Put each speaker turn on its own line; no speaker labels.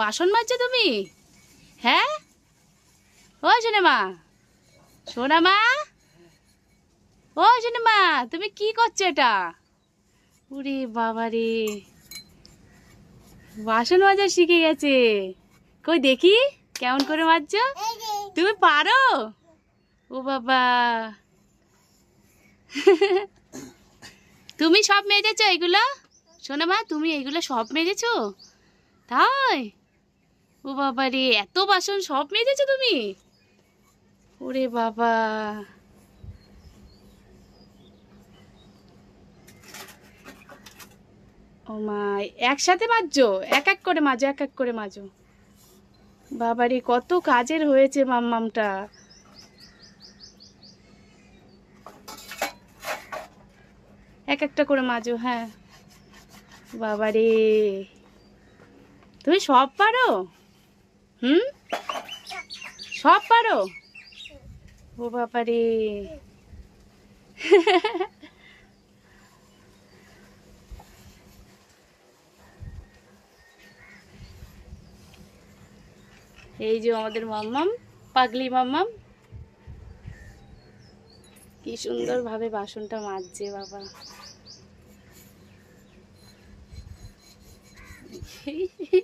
বাসন মাজছো তুমি? হ্যাঁ? ও শোনে মা সোনা মা ও শোনে তুমি কি করছ এটা? উরে বাবা রে। বাসন মাজা শিখে গেছে। কই দেখি, কেমন করে মাজছো? তুমি পারো? ও বাবা। তুমি সব মেজেছো এগুলো? শোনো মা তুমি এগুলো সব মেজেছো? তাই? ও বাবা রে, এত বাসন সব মেজেছো তুমি? ওরে বাবা। ও মা, একসাথে মাজো এক এক করে মাজো, এক এক করে মাজো। বাবারে কত কাজের হয়েছে মাম্মামটা। এক একটা করে মাজো হ্যাঁ। বাবারে তুমি সব পারো? হুম? সব পারো? ও বাবারে। এই যে আমাদের মাম্মাম, পাগলি মাম্মাম। কি সুন্দরভাবে বাসনটা মাজছে বাবা।